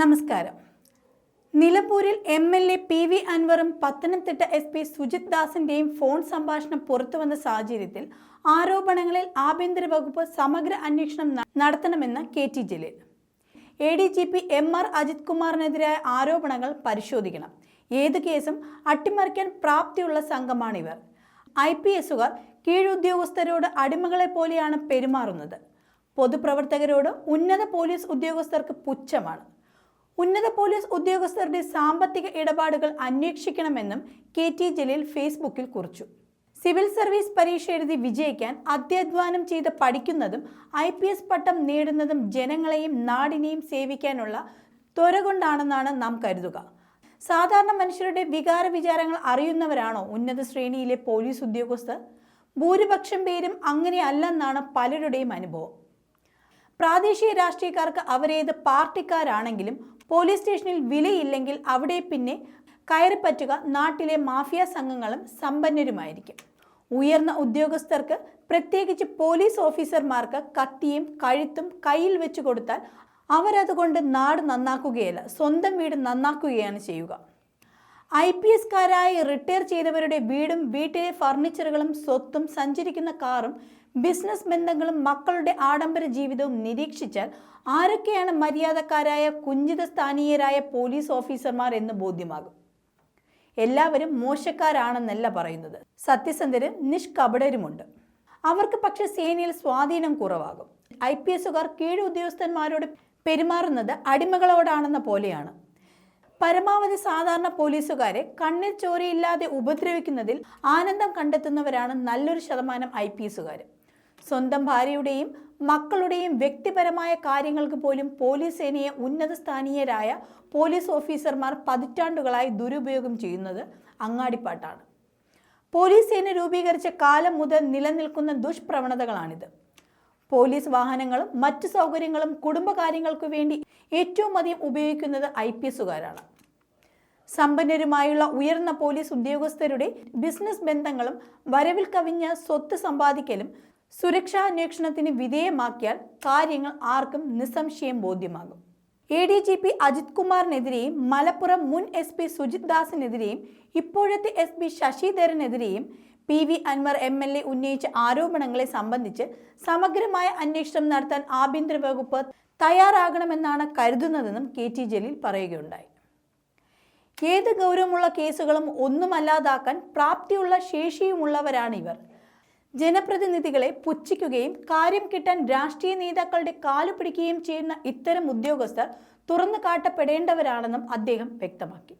നമസ്കാരം. നിലമ്പൂരിൽ M L A P V അൻവറും Pathanamthitta S P Sujith ദാസിന്റെയും ഫോൺ സംഭാഷണം പുറത്തുവന്ന സാഹചര്യത്തിൽ ആരോപണങ്ങളിൽ ആഭ്യന്തര വകുപ്പ് സമഗ്ര അന്വേഷണം നടത്തണമെന്ന് K T Jaleel. A D G P M R Ajith കുമാറിനെതിരായ ആരോപണങ്ങൾ പരിശോധിക്കണം. ഏത് കേസും അട്ടിമറിക്കാൻ പ്രാപ്തിയുള്ള സംഘമാണിവർ. ഐ പി എസുകാർ കീഴുദ്യോഗസ്ഥരോട് അടിമകളെ പോലെയാണ് പെരുമാറുന്നത്. പൊതുപ്രവർത്തകരോട് ഉന്നത പോലീസ് ഉദ്യോഗസ്ഥർക്ക് പുച്ഛമാണ്. ഉന്നത പോലീസ് ഉദ്യോഗസ്ഥരുടെ സാമ്പത്തിക ഇടപാടുകൾ അന്വേഷിക്കണമെന്നും കെ ടി ജലീൽ ഫേസ്ബുക്കിൽ കുറിച്ചു. സിവിൽ സർവീസ് പരീക്ഷ എഴുതി വിജയിക്കാൻ അത്യധ്വാനം ചെയ്ത് പഠിക്കുന്നതും ഐ പി എസ് പട്ടം നേടുന്നതും ജനങ്ങളെയും നാടിനെയും സേവിക്കാനുള്ള ത്വര കൊണ്ടാണെന്നാണ് നാം കരുതുക. സാധാരണ മനുഷ്യരുടെ വികാര വിചാരങ്ങൾ അറിയുന്നവരാണോ ഉന്നത ശ്രേണിയിലെ പോലീസ് ഉദ്യോഗസ്ഥർ? ഭൂരിപക്ഷം പേരും അങ്ങനെയല്ലെന്നാണ് പലരുടെയും അനുഭവം. പ്രാദേശിക രാഷ്ട്രീയക്കാർക്ക് അവരേത് പാർട്ടിക്കാരാണെങ്കിലും പോലീസ് സ്റ്റേഷനിൽ വിലയില്ലെങ്കിൽ അവിടെ പിന്നെ കയറിപ്പറ്റുക നാട്ടിലെ മാഫിയ സംഘങ്ങളും സമ്പന്നരുമായിരിക്കും. ഉയർന്ന ഉദ്യോഗസ്ഥർക്ക് പ്രത്യേകിച്ച് പോലീസ് ഓഫീസർമാർക്ക് കത്തിയും കഴുത്തും കയ്യിൽ വെച്ച് കൊടുത്താൽ അവരതുകൊണ്ട് നാട് നന്നാക്കുകയല്ല സ്വന്തം വീട് നന്നാക്കുകയാണ് ചെയ്യുക. ഐ പി എസ്കാരായി റിട്ടയർ ചെയ്തവരുടെ വീടും വീട്ടിലെ ഫർണിച്ചറുകളും സ്വത്തും സഞ്ചരിക്കുന്ന കാറും ബിസിനസ് ബന്ധങ്ങളും മക്കളുടെ ആഡംബര ജീവിതവും നിരീക്ഷിച്ചാൽ ആരൊക്കെയാണ് മര്യാദക്കാരായ കുഞ്ചിത സ്ഥാനീയരായ പോലീസ് ഓഫീസർമാർ എന്ന് ബോധ്യമാകും. എല്ലാവരും മോശക്കാരാണെന്നല്ല പറയുന്നത്. സത്യസന്ധരും നിഷ്കപടരുമുണ്ട്. അവർക്ക് പക്ഷെ സേനയിൽ സ്വാധീനം കുറവാകും. ഐ പി എസുകാർ കീഴുദ്യോഗസ്ഥന്മാരോട് പെരുമാറുന്നത് അടിമകളോടാണെന്ന പോലെയാണ്. പരമാവധി സാധാരണ പോലീസുകാരെ കണ്ണിൽ ചോരയില്ലാതെ ഉപദ്രവിക്കുന്നതിൽ ആനന്ദം കണ്ടെത്തുന്നവരാണ് നല്ലൊരു ശതമാനം ഐ പി എസുകാർ സ്വന്തം ഭാര്യയുടെയും മക്കളുടെയും വ്യക്തിപരമായ കാര്യങ്ങൾക്ക് പോലും പോലീസ് സേനയെ ഉന്നത സ്ഥാനീയരായ പോലീസ് ഓഫീസർമാർ പതിറ്റാണ്ടുകളായി ദുരുപയോഗം ചെയ്യുന്നത് അങ്ങാടിപ്പാട്ടാണ്. പോലീസ് സേന രൂപീകരിച്ച കാലം മുതൽ നിലനിൽക്കുന്ന ദുഷ്പ്രവണതകളാണിത്. പോലീസ് വാഹനങ്ങളും മറ്റു സൗകര്യങ്ങളും കുടുംബകാര്യങ്ങൾക്കു വേണ്ടി ഏറ്റവും അധികം ഉപയോഗിക്കുന്നത് ഐ പി എസുകാരാണ്. സമ്പന്നരുമായുള്ള ഉയർന്ന പോലീസ് ഉദ്യോഗസ്ഥരുടെ ബിസിനസ് ബന്ധങ്ങളും വരവിൽ കവിഞ്ഞ സ്വത്ത് സമ്പാദിക്കലും സുരക്ഷാ അന്വേഷണത്തിന് വിധേയമാക്കിയാൽ കാര്യങ്ങൾ ആർക്കും നിസ്സംശയം ബോധ്യമാകും. A D G P Ajith കുമാറിനെതിരെയും Malappuram മുൻ എസ് പി സുജിത് ദാസിനെതിരെയും ഇപ്പോഴത്തെ S P ശശിധരനെതിരെയും P V Anvar M L A ഉന്നയിച്ച ആരോപണങ്ങളെ സംബന്ധിച്ച് സമഗ്രമായ അന്വേഷണം നടത്താൻ ആഭ്യന്തര വകുപ്പ് തയ്യാറാകണമെന്നാണ് കരുതുന്നതെന്നും കെ ടി ജലീൽ പറയുകയുണ്ടായി. ഏത് ഗൗരവമുള്ള കേസുകളും ഒന്നുമല്ലാതാക്കാൻ പ്രാപ്തിയുള്ള ശേഷിയുമുള്ളവരാണ് ഇവർ. ജനപ്രതിനിധികളെ പുച്ഛിക്കുകയും കാര്യം കിട്ടാൻ രാഷ്ട്രീയ നേതാക്കളുടെ കാലു പിടിക്കുകയും ചെയ്യുന്ന ഇത്തരം ഉദ്യോഗസ്ഥർ തുറന്നു കാട്ടപ്പെടേണ്ടവരാണെന്നും അദ്ദേഹം വ്യക്തമാക്കി.